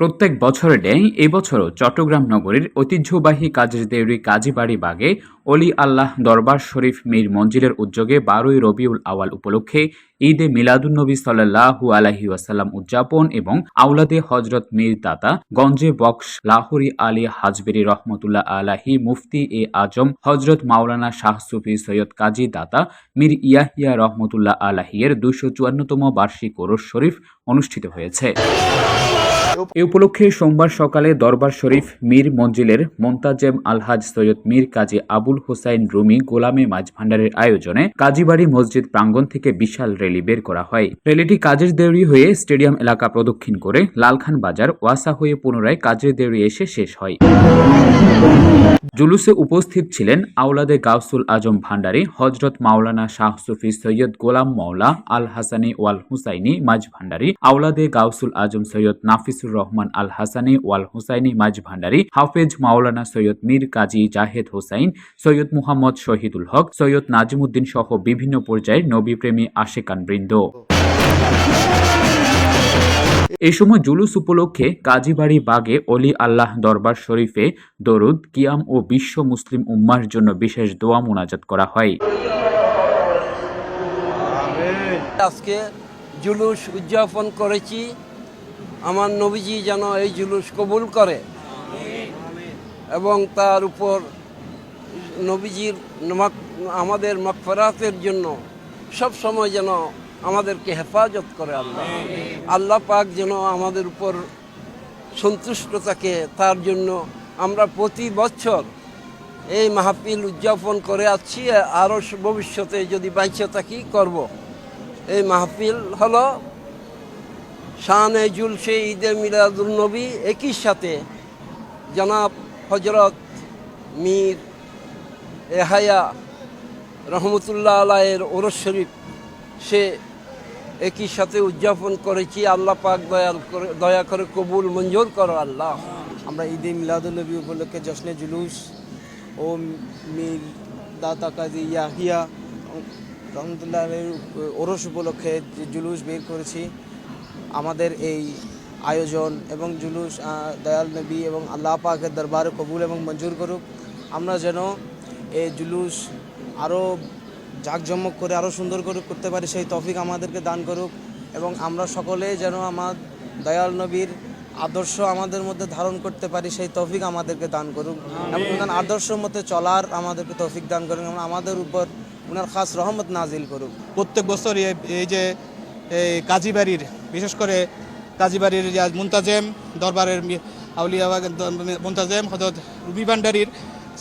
প্রত্যেক বছরের ন্যায় এবছরও চট্টগ্রাম নগরীর ঐতিহ্যবাহী কাজের দেউরি কাজীবাড়ি বাগে অলি আল্লাহ দরবার শরীফ মীর মঞ্জিলের উদ্যোগে বারোই রবিউল আওয়াল উপলক্ষে ঈদে মিলাদুন্নবী সাল্লাহু আলাহি ওয়াসাল্লাম উদযাপন এবং আউলাদে হজরত মীর দাতা গঞ্জে বক্স লাহোরি আলী হাজবেরি রহমতুল্লাহ আলাহি মুফতি এ আজম হজরত মাওলানা শাহ সুফি সৈয়দ কাজী দাতা মীর ইয়াহিয়া রহমতুল্লাহ আলাহিয়ের দুইশো চুয়ান্নতম বার্ষিক ওরস শরীফ অনুষ্ঠিত হয়েছে। এ উপলক্ষে সোমবার সকালে দরবার শরীফ মীর মঞ্জিলের মোন্তাজেম আলহাজ সৈয়দ মীর কাজী আবুল হোসাইন রুমি গোলামে মাঝ ভান্ডারের আয়োজনে কাজীবাড়ি মসজিদ প্রাঙ্গণ থেকে বিশাল র্যালি বের করা হয়। র্যালিটি কাজের দেউরি হয়ে স্টেডিয়াম এলাকা প্রদক্ষিণ করে লালখান বাজার ওয়াসা হয়ে পুনরায় কাজের দেউরি এসে শেষ হয়। জুলুসে উপস্থিত ছিলেন আওলাদে গাউসুল আজম ভান্ডারী হজরত মাওলানা শাহ সুফি সৈয়দ গোলাম মাওলা, আল হাসানি ওয়াল হুসাইনি মাঝ ভান্ডারী আওলাদে গাউসুল আজম সৈয়দ নাফিসুর রহমান আল হাসানি ওয়াল হুসাইনি মাঝ ভান্ডারী হাফেজ মাওলানা সৈয়দ মীর কাজী জাহেদ হোসাইন, সৈয়দ মুহাম্মদ শহীদুল হক, সৈয়দ নাজিমুদ্দিন সহ বিভিন্ন পর্যায়ের নবীপ্রেমী আশেকান বৃন্দ। এ সময় জুলুস উপলক্ষে কাজীবাড়ি বাগে অলি আল্লাহ দরবার শরীফে দরুদ, কিয়াম ও বিশ্ব মুসলিম উম্মার জন্য বিশেষ দোয়া মোনাজাত করা হয়। আজকে জুলুস উদযাপন করেছি। আমার নবীজি যেন এই জুলুস কবুল করে এবং তার উপর নবীজির আমাদের মাকফরাতের জন্য সব সময় যেন আমাদেরকে হেফাজত করে আল্লাহ। আল্লাহ পাক যেন আমাদের উপর সন্তুষ্ট থাকে তার জন্য আমরা প্রতি বছর এই মাহফিল উদযাপন করে আসছি আরও ভবিষ্যতে যদি বাইচে থাকি করব। এই মাহফিল হলো শানে জুলসে ঈদে মিলাদুল নবী একই সাথে জনাব হজরত মীর এহায়া রহমতুল্লাহ আলায়ের ওরস শরীফ, সে একই সাথে উদযাপন করেছি। আল্লাহ পাক দয়াল করে, দয়া করে কবুল, মঞ্জুর করো আল্লাহ। আমরা ঈদে মিলাদুলনবী উপলক্ষে জশ্নে জুলুস ও মিল দাতা কাজী ইয়াহিয়া রহমতুল্লাহ ওরস উপলক্ষে জুলুস বের করেছি। আমাদের এই আয়োজন এবং জুলুস দয়াল নবী এবং আল্লাহ পাকের দরবারে কবুল এবং মঞ্জুর করুক। আমরা যেন এই জুলুস আরও জাঁকজমক করে আরও সুন্দর করে করতে পারি সেই তফিক আমাদেরকে দান করুক এবং আমরা সকলে যেন আমার দয়াল নবীর আদর্শ আমাদের মধ্যে ধারণ করতে পারি সেই তৌফিক আমাদেরকে দান করুক। এবং ওনার আদর্শ মতে চলার আমাদেরকে তৌফিক দান করুক এবং আমাদের উপর ওনার খাস রহমত নাজিল করুক। প্রত্যেক বছর এই যে এই কাজীবাড়ির, বিশেষ করে কাজীবাড়ির মুন্তাজেম দরবারের আউলিয়া মুন্তাজেম হজরত রুবি ভান্ডারির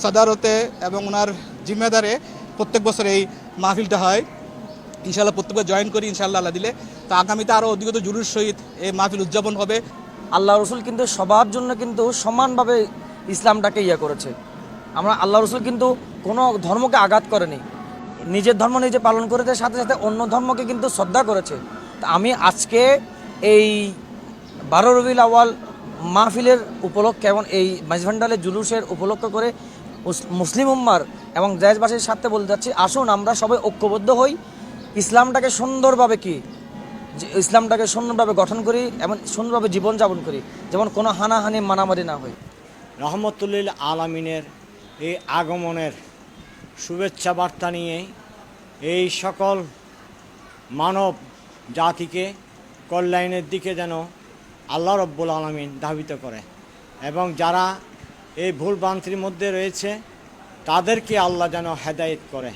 সাদারতে এবং ওনার জিম্মেদারে প্রত্যেক বছর এই মাহফিলটা হয়। ইনশাল্লাহ প্রত্যেকবার জয়েন করি ইনশাল্লাহ আল্লাহ দিলে। তা আগামীতে আরও অধিকত জুলুর সহিত এই মাহফিল উদযাপন হবে। আল্লাহ রসুল কিন্তু সবার জন্য কিন্তু সমানভাবে ইসলামটাকে ইয়ে করেছে। আমরা আল্লাহ রসুল কিন্তু কোনো ধর্মকে আঘাত করেনি। নিজের ধর্ম নিজে পালন করেছে, সাথে সাথে অন্য ধর্মকে কিন্তু শ্রদ্ধা করেছে। তা আমি আজকে এই বারো রবিল আওয়াল মাহফিলের উপলক্ষে এবং এই মাঝভান্ডালের জুলুসের উপলক্ষ করে মুসলিম উম্মার এবং দেশবাসীর সাথে বলতে যাচ্ছি, আসুন আমরা সবাই ঐক্যবদ্ধ হই। ইসলামটাকে সুন্দরভাবে কি? ইসলামটাকে সুন্দরভাবে গঠন করি এবং সুন্দরভাবে জীবনযাপন করি, যেমন কোনো হানাহানি মানামারি না হয়। রহমতুল্লিল আলমিনের এই আগমনের শুভেচ্ছা বার্তা নিয়ে এই সকল মানব জাতিকে কল্যাণের দিকে যেন আল্লাহ রব্বুল আলমিন ধাবিত করে এবং যারা এই ভুল ভ্রান্তির মধ্যে রয়েছে, তাদেরকে আল্লাহ যেন হেদায়েত করে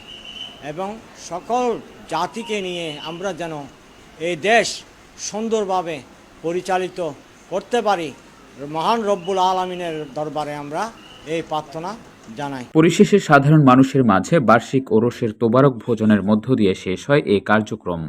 এবং সকল জাতিকে নিয়ে আমরা যেন এই দেশ সুন্দরভাবে পরিচালিত করতে পারি। মহান রব্বুল আলমিনের দরবারে আমরা এই প্রার্থনা জানাই। পরিশেষে সাধারণ মানুষের মাঝে বার্ষিক ওরসের তোবারক ভোজনের মধ্য দিয়ে শেষ হয় এই কার্যক্রম।